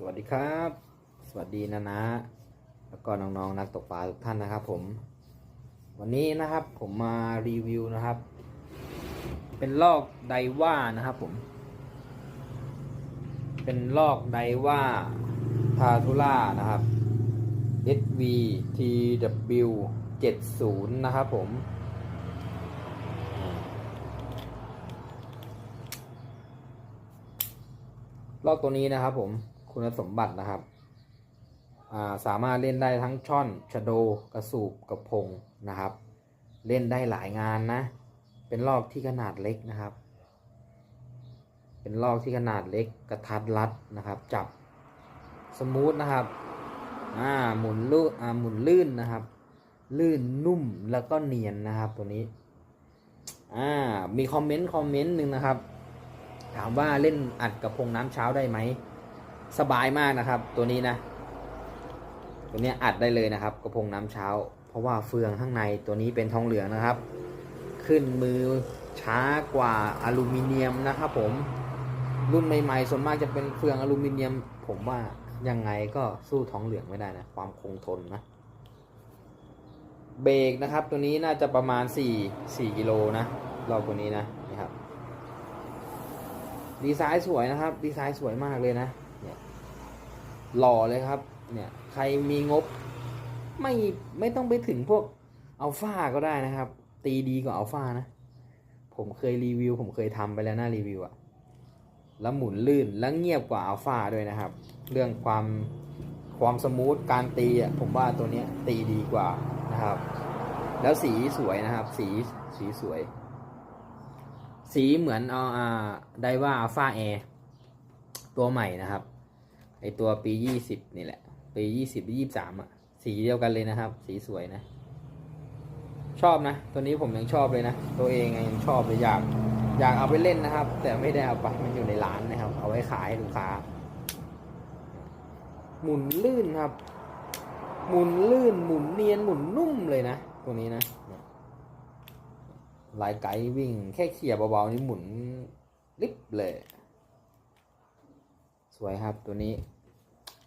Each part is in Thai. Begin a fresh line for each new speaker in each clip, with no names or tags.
สวัสดีครับ สวัสดีนะนะ แล้วก็น้องๆนักตกปลาทุกท่านนะครับ ผม วันนี้นะครับผมมารีวิวนะครับ เป็นลอกไดว่านะครับ ผม เป็นลอกไดว่าพาทูล่านะครับ SV TW 70นะครับผมลอกตัวนี้นะครับผม คุณสมบัตินะครับาสามารถเล่นได้ทั้งช่อนชะโดกระสูบกระพงนะครับ เล่นได้หลายงานนะ เป็นลอกที่ขนาดเล็กนะครับ เป็นลอกที่ขนาดเล็กกระทัดรัดนะครับ จับสมูทนะครับอ่าหมุนลื่นอ่าหมุนลื่นนะครับ ลื่นนุ่มแล้วก็เนียนนะครับตัวนี้อ่ามีคอมเมนต์คอมเมนต์หนึ่งนะครับ ถามว่าเล่นอัดกระพงน้ำเช้าได้ไหม สบายมากนะครับ ตัวนี้นะ ตัวนี้อัดได้เลยนะครับ กระพงน้ำเช้า เพราะว่าเฟืองข้างในตัวนี้เป็นทองเหลืองนะครับ ขึ้นมือช้ากว่าอลูมิเนียมนะครับผมรุ่นใหม่ๆส่วนมากจะเป็นเฟืองอลูมิเนียม ผมว่ายังไงก็สู้ทองเหลืองไม่ได้นะ ความคงทนนะเบรกนะครับ ตัวนี้น่าจะประมาณ 4 4กิโลนะรอบตัวนี้นะนะครับ ดีไซน์สวยนะครับ ดีไซน์สวยมากเลยนะ หล่อเลยครับ เนี่ยใครมีงบ ไม่ไม่ต้องไปถึงพวกอัลฟาก็ได้นะครับ ตีดีกว่าอัลฟานะ ผมเคยรีวิว ผมเคยทำไปแล้วหน้ารีวิวอะแล้วหมุนลื่นแล้วเงียบกว่าอัลฟาด้วยนะครับ เรื่องความความสมูทการตีอะผมว่าตัวเนี้ยตีดีกว่านะครับ แล้วสีสวยนะครับ สีสีสวย สีเหมือนเอาอ่าไดว่าอัลฟาแอร์ตัวใหม่นะครับ ไอตัวปียี่สิบนี่แหละ ปียี่สิบยี่สามอะ สีเดียวกันเลยนะครับ สีสวยนะ ชอบนะ ตัวนี้ผมยังชอบเลยนะ ตัวเองยังชอบเลยอยาก อยากเอาไปเล่นนะครับ แต่ไม่ได้เอาไปมันอยู่ในร้านนะครับ เอาไว้ขายให้ลูกค้า หมุนลื่นครับ หมุนลื่น หมุนเนียน หมุนนุ่มเลยนะ ตัวนี้นะลายไกด์วิ่ง แค่เขี่ยเบาๆนี่หมุนลิบเลย สวยครับตัวนี้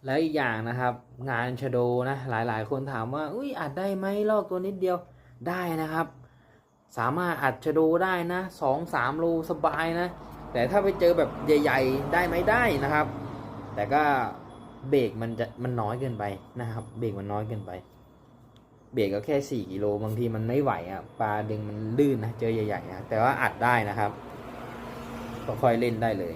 แล้วอีกอย่างนะครับ งานชโดนะหลายๆ คนถามว่าอุ้ยอัดได้ไหมลอกตัวนิดเดียวได้นะครับ สามารถอัดชโดได้นะสองสามโลสบายนะ แต่ถ้าไปเจอแบบใหญ่ ๆ ได้ไหมได้นะครับ แต่ก็เบรกมันจะมันน้อยเกินไปนะครับเบรกมันน้อยเกินไป เบรกก็แค่สี่กิโลบางทีมันไม่ไหวอะปลาดึงมันลื่นนะเจอใหญ่ๆนะแต่ว่าอัดได้นะครับก็ค่อยเล่นได้เลย